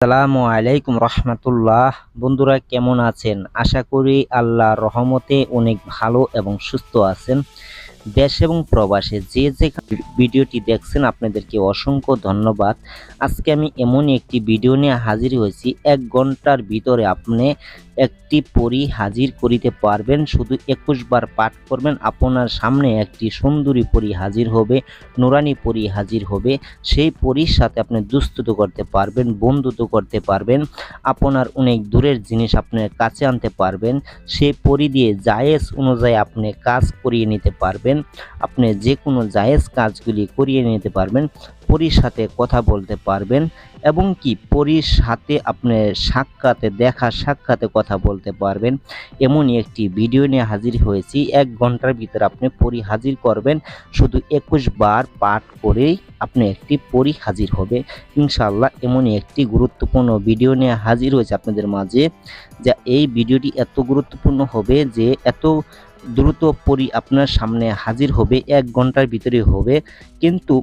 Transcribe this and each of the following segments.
আসসালামু আলাইকুম রহমতুল্লাহ। বন্ধুরা কেমন আছেন? আশা করি আল্লাহ রহমতে অনেক ভালো এবং সুস্থ আছেন। দেশ এবং প্রবাসে যে যে ভিডিওটি দেখছেন, আপনাদেরকে অসংখ্য ধন্যবাদ। আজকে আমি এমনই একটি ভিডিও নিয়ে হাজির হয়েছি। এক ঘণ্টার ভিতরে আপনি একটি পরী হাজির করিতে পারবেন। শুধু একুশ বার পাঠ করবেন, আপনার সামনে একটি সুন্দরী পরি হাজির হবে, নুরানি পরী হাজির হবে। সেই পরীর সাথে আপনি দুস্তুত করতে পারবেন, বন্ধুত্ব করতে পারবেন। আপনার অনেক দূরের জিনিস আপনার কাছে আনতে পারবেন। সেই পরি দিয়ে জায়েজ অনুযায়ী আপনি কাজ করিয়ে নিতে পারবেন। আপনি যে কোনো জায়েজ কাজগুলি করিয়ে নিতে পারবেন, পরীর সাথে কথা বলতে পারবেন এবং কি? পরীর সাথে আপনি সাক্ষাতে, দেখা সাক্ষাতে কথা বলতে পারবেন। এমনই একটি ভিডিও নিয়ে হাজির হয়েছি। এক ঘণ্টার ভিতরে আপনি পরি হাজির করবেন। শুধু একুশ বার পাঠ করেই আপনি একটি পরি হাজির হবে। ইনশাল্লাহ এমনই একটি গুরুত্বপূর্ণ ভিডিও নিয়ে হাজির হয়েছে আপনাদের মাঝে। যা এই ভিডিওটি এত গুরুত্বপূর্ণ হবে যে এত দ্রুত পরি আপনার সামনে হাজির হবে। এক ঘণ্টার ভিতরে হবে। কিন্তু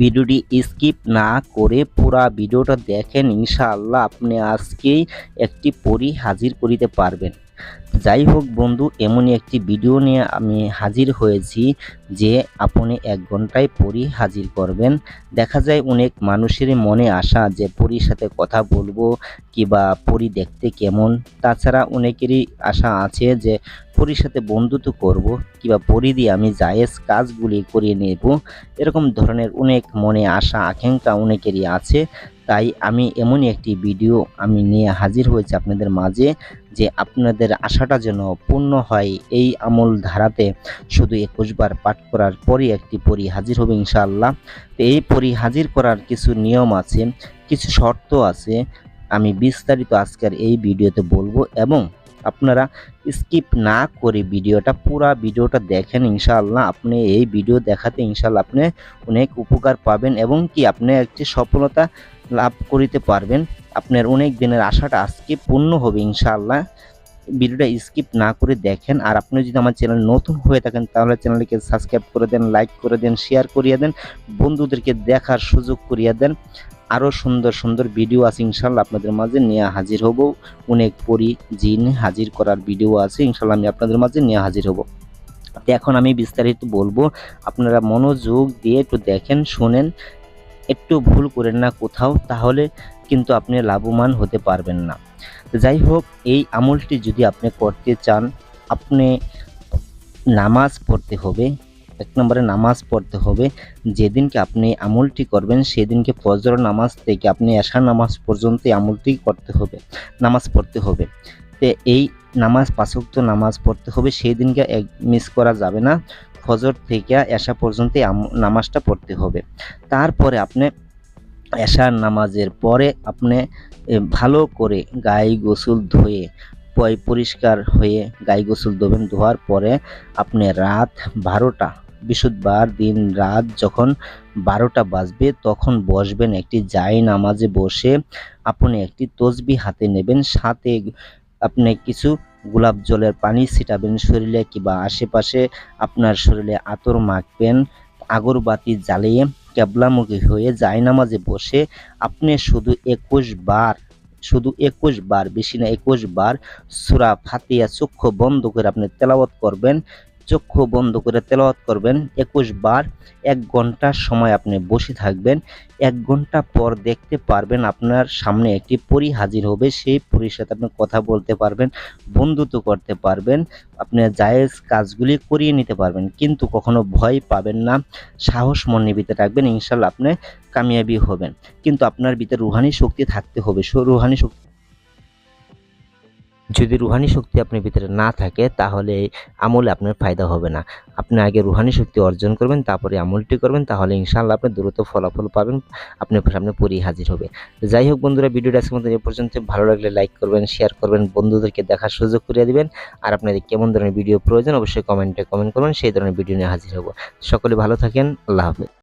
ভিডিওটি স্কিপ না করে পুরা ভিডিওটা দেখেন, ইনশাআল্লাহ আপনি আজকেই একটি পরি হাজির করিতে পারবেন। যাই হোক বন্ধু, এমনই একটি ভিডিও নিয়ে আমি হাজির হয়েছি যে আপনি এক ঘন্টায় পরি হাজির করবেন। দেখা যায় অনেক মানুষের মনে আসা যে পরির সাথে কথা বলব কিবা পরি দেখতে কেমন। তাছাড়া অনেকেরই আশা আছে যে পরির সাথে বন্ধুত্ব করব, কিবা পরি দিয়ে আমি জায়েজ কাজগুলি করিয়ে নেব, এরকম ধরনের অনেক মনে আশা, আকাঙ্ক্ষা অনেকেরই আছে। তাই আমি এমনই একটি ভিডিও আমি নিয়ে হাজির হয়েছি আপনাদের মাঝে, যে আপনাদের আশাটা যেন পূর্ণ হয় এই আমল ধারাতে। শুধু একুশ বার পাঠ করার পরই একটি পরি হাজির হবে ইনশাআল্লাহ। তো এই পরি হাজির করার কিছু নিয়ম আছে, কিছু শর্ত আছে। আমি বিস্তারিত আজকের এই ভিডিওতে বলব এবং আপনারা স্কিপ না করে ভিডিওটা, পুরা ভিডিওটা দেখেন ইনশাআল্লাহ। আপনি এই ভিডিও দেখাতে ইনশাআল্লাহ আপনি অনেক উপকার পাবেন এবং কি আপনি একটি সফলতা লাভ করিতে পারবেন। আপনার অনেক দিনের আশাটা আজকে পূর্ণ হবে ইনশাআল্লাহ। ভিডিওটা স্কিপ না করে দেখেন। আর আপনি যদি আমার চ্যানেল নতুন হয়ে থাকেন, তাহলে চ্যানেলটিকে সাবস্ক্রাইব করে দেন, লাইক করে দেন, শেয়ার করিয়ে দেন, বন্ধুদেরকে দেখার সুযোগ করিয়ে দেন। আরও সুন্দর সুন্দর ভিডিও আছে ইনশাল্লাহ আপনাদের মাঝে নিয়ে হাজির হব। অনেক পরি জিন হাজির করার ভিডিও আছে, ইনশাল্লাহ আমি আপনাদের মাঝে নিয়ে হাজির হব। এখন আমি বিস্তারিত বলব, আপনারা মনোযোগ দিয়ে একটু দেখেন, শোনেন। একটু ভুল করেন না কোথাও, তাহলে কিন্তু আপনি লাভবান হতে পারবেন না। যাই হোক এই আমলটি যদি আপনি করতে চান, আপনি নামাজ পড়তে হবে, এক নম্বরে নামাজ পড়তে হবে। যেদিনকে আপনি আমলটি করবেন, সেদিনকে ফজর নামাজ থেকে আপনি এশা নামাজ পর্যন্ত আমলটি করতে হবে, নামাজ পড়তে হবে। তো এই নামাজ পাঁচক্ত নামাজ পড়তে হবে সেই দিনকে এক মিস করা যাবে না। ফজর থেকে এশা পর্যন্ত নামাজটা পড়তে হবে। তারপরে আপনি এশার নামাজের পরে আপনি ভালো করে গায়ে গোসল ধুয়ে পরিষ্কার হয়ে গায়ে গোসল ধোবেন। ধোয়ার পরে আপনি রাত বারোটা বৃহস্পতিবার দিন রাত যখন বারোটা বাজবে তখন বসবেন একটি জাই নামাজে বসে আপনি একটি তসবি হাতে নেবেন। সাথে আপনি কিছু গোলাপ জলের পানি ছিটাবেন শরীরে কিংবা আশেপাশে আপনার শরীরে আতর মাখবেন। আগরবাতি জ্বালিয়ে কেবলামুখী হয়ে যায় নামাজে বসে আপনি শুধু একুশ বার, শুধু একুশ বার, বেশি না একুশ বার সুরা ফাতিয়া চক্ষু বন্ধ করে আপনি তেলাবত করবেন। চক্ষু বন্ধ করে তেলাওয়াত করবেন। একুশ বার, এক ঘণ্টার সময় আপনি বসে থাকবেন। এক ঘণ্টা পর দেখতে পারবেন আপনার সামনে একটি পরি হাজির হবে। সেই পরির সাথে আপনি কথা বলতে পারবেন, বন্ধুত্ব করতে পারবেন, আপনি জায়েজ কাজগুলি করিয়ে নিতে পারবেন। কিন্তু কখনো ভয় পাবেন না, সাহস মনের ভিতরে রাখবেন ইনশাল্লাহ আপনি কামিয়াবি হবেন। কিন্তু আপনার ভিতরে রুহানি শক্তি থাকতে হবে। রুহানি শক্তি যদি রুহানি শক্তি আপনার ভিতরে না থাকে, তাহলে আমলে আপনার ফায়দা হবে না। আপনি আগে রুহানি শক্তি অর্জন করবেন, তারপরে আমলটি করবেন, তাহলে ইনশাআল্লাহ আপনি দ্রুত ফলাফল পাবেন, আপনার সামনে পরি হাজির হবে। যাই হোক বন্ধুরা, ভিডিওটা আজকের মতো এ পর্যন্ত। ভালো লাগলে লাইক করবেন, শেয়ার করবেন, বন্ধুদেরকে দেখার সুযোগ করে দিবেন। আর আপনাদের কেমন ধরনের ভিডিও প্রয়োজন, অবশ্যই কমেন্টে কমেন্ট করবেন, সেই ধরনের ভিডিও নিয়ে হাজির হব। সকলে ভালো থাকেন, আল্লাহ হাফেজ।